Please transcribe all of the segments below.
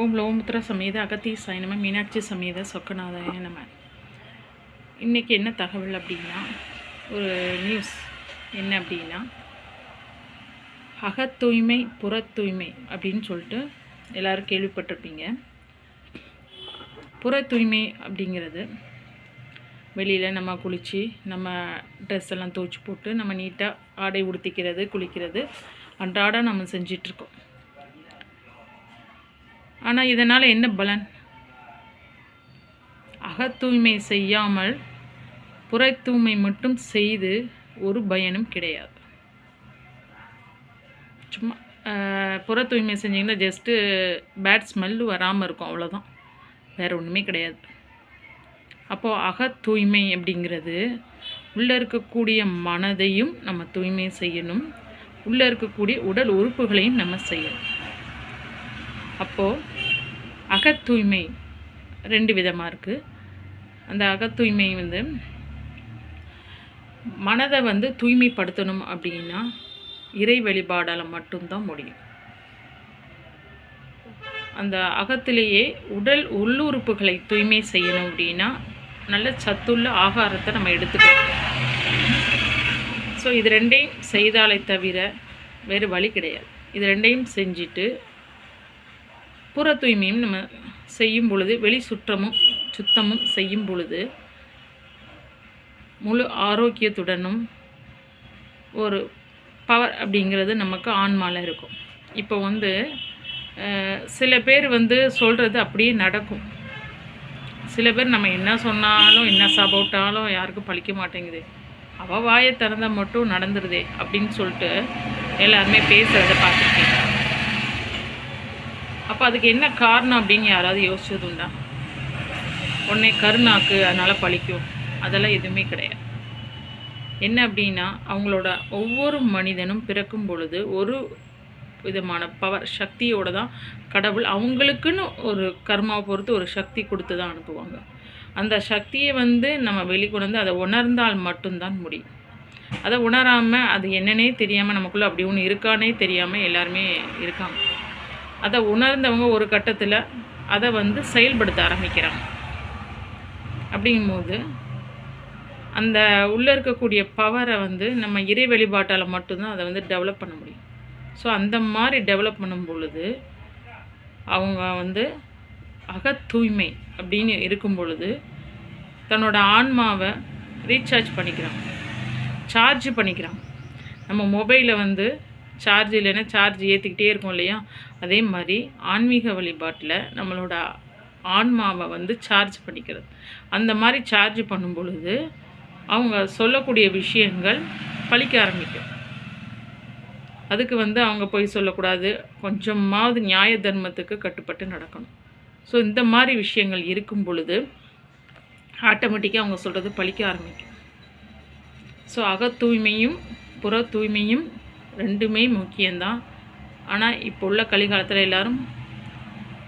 ஓம் லோமுத்ரா சமேத அகத்தி சாயனம மீனாட்சி சமேத சொக்கநாதாய நம. இன்றைக்கி என்ன தகவல் அப்படின்னா ஒரு நியூஸ் என்ன அப்படின்னா அக தூய்மை புற தூய்மை அப்படின்னு சொல்லிட்டு எல்லோரும் கேள்விப்பட்டிருப்பீங்க. புற தூய்மை அப்படிங்கிறது வெளியில் நம்ம குளித்து நம்ம ட்ரெஸ் எல்லாம் துவச்சி போட்டு நம்ம நீட்டாக ஆடை உடுத்திக்கிறது குளிக்கிறது அன்றாடம் நம்ம செஞ்சிட்ருக்கோம் ஆனால் இதனால் என்ன பலன்? அகத்தூய்மை செய்யாமல் புறத்தூய்மை மட்டும் செய்து ஒரு பயனும் கிடையாது. சும்மா புற தூய்மை செஞ்சிங்கன்னா ஜஸ்ட்டு பேட் ஸ்மெல்லு வராமல் இருக்கும் அவ்வளோதான் வேறு ஒன்றுமே கிடையாது. அப்போது அகத்தூய்மை அப்படிங்கிறது உள்ளே இருக்கக்கூடிய மனதையும் நம்ம தூய்மை செய்யணும். உள்ளே இருக்கக்கூடிய உடல் உறுப்புகளையும் நம்ம செய்யணும். அப்போது அகத்தூய்மை ரெண்டு விதமாக இருக்குது அந்த அகத் தூய்மை வந்து மனதை வந்து தூய்மைப்படுத்தணும் அப்படின்னா இறை வழிபாடால் மட்டும்தான் முடியும். அந்த அகத்திலேயே உடல் உள்ளுறுப்புகளை தூய்மை செய்யணும் அப்படின்னா நல்ல சத்துள்ள ஆகாரத்தை நம்ம எடுத்துக்கணும். ஸோ இது ரெண்டையும் செய்தாலே தவிர வேறு வழி கிடையாது. இது ரெண்டையும் செஞ்சுட்டு புற தூய்மையும் நம்ம செய்யும் பொழுது வெளி சுற்றமும் சுத்தமும் செய்யும் பொழுது முழு ஆரோக்கியத்துடனும் ஒரு பவர் அப்படிங்கிறது நமக்கு ஆன்மாவில் இருக்கும். இப்போ வந்து சில பேர் வந்து சொல்கிறது அப்படியே நடக்கும். சில பேர் நம்ம என்ன சொன்னாலும் என்ன சாப்பிட்டாலும் யாருக்கும் பழிக்க மாட்டேங்குது. அவள் வாயை திறந்தால் மட்டும் நடந்துருதே அப்படின்னு சொல்லிட்டு எல்லாருமே பேசுகிறத பார்த்துருக்கேன். அப்போ அதுக்கு என்ன காரணம் அப்படின்னு யாராவது யோசிச்சது உண்டா உடனே கருணாக்கு அதனால் பழிக்கும். அதெல்லாம் எதுவுமே கிடையாது. என்ன அப்படின்னா அவங்களோட ஒவ்வொரு மனிதனும் பிறக்கும் பொழுது ஒரு விதமான பவர் சக்தியோட தான் கடவுள் அவங்களுக்குன்னு ஒரு கர்மாவை பொறுத்து ஒரு சக்தி கொடுத்து தான் அனுப்புவாங்க. அந்த சக்தியை வந்து நம்ம வெளிக்கொண்டு வந்து அதை உணர்ந்தால் மட்டும்தான் முடியும். அதை உணராமல் அது என்னன்னே தெரியாமல் நமக்குள்ளே அப்படி ஒன்று இருக்கானே தெரியாமல் எல்லாருமே இருக்காங்க. அதை உணர்ந்தவங்க ஒரு கட்டத்தில் அதை வந்து செயல்படுத்த ஆரம்பிக்கிறாங்க. அப்படிங்கும்போது அந்த உள்ளே இருக்கக்கூடிய பவரை வந்து நம்ம இறை வழிபாட்டால் மட்டும்தான் அதை வந்து டெவலப் பண்ண முடியும். ஸோ அந்த மாதிரி டெவலப் பண்ணும் பொழுது அவங்க வந்து அகத் தூய்மை அப்படின்னு இருக்கும் பொழுது தன்னோட ஆன்மாவை ரீசார்ஜ் பண்ணிக்கிறாங்க. சார்ஜ் பண்ணிக்கிறாங்க. நம்ம மொபைலை வந்து சார்ஜ் இல்லைன்னா சார்ஜ் ஏற்றிக்கிட்டே இருக்கும் இல்லையா? அதே மாதிரி ஆன்மீக வழிபாட்டில் நம்மளோட ஆன்மாவை வந்து சார்ஜ் பண்ணிக்கிறது. அந்த மாதிரி சார்ஜ் பண்ணும் பொழுது அவங்க சொல்லக்கூடிய விஷயங்கள் பழிக்க ஆரம்பிக்கும். அதுக்கு வந்து அவங்க போய் சொல்லக்கூடாது. கொஞ்சமாவது நியாய தர்மத்துக்கு கட்டுப்பட்டு நடக்கணும். ஸோ இந்த மாதிரி விஷயங்கள் இருக்கும் பொழுது ஆட்டோமேட்டிக்காக அவங்க சொல்கிறது பழிக்க ஆரம்பிக்கும். ஸோ அகத் தூய்மையும் புற தூய்மையும் ரெண்டுமே முக்கியம்தான். ஆனால் இப்போ உள்ள கலிகாலத்தில் எல்லோரும்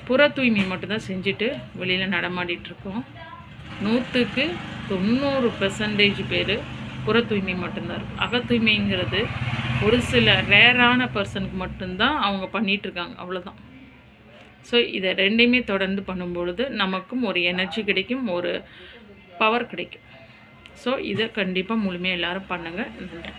புற தூய்மை மட்டும்தான் செஞ்சுட்டு வெளியில் நடமாடிட்டுருக்கோம். நூற்றுக்கு தொண்ணூறு பெர்சன்டேஜ் பேர் புற தூய்மை மட்டும்தான் இருக்கும் அக தூய்மைங்கிறது ஒரு சில ரேரான பர்சனுக்கு மட்டும்தான் அவங்க பண்ணிகிட்ருக்காங்க இருக்காங்க அவ்வளோதான் ஸோ இதை ரெண்டையுமே தொடர்ந்து பண்ணும்பொழுது நமக்கும் ஒரு எனர்ஜி கிடைக்கும் ஒரு பவர் கிடைக்கும். ஸோ இதை கண்டிப்பாக முழுமையாக எல்லாரும் பண்ணுங்கள் நன்றி.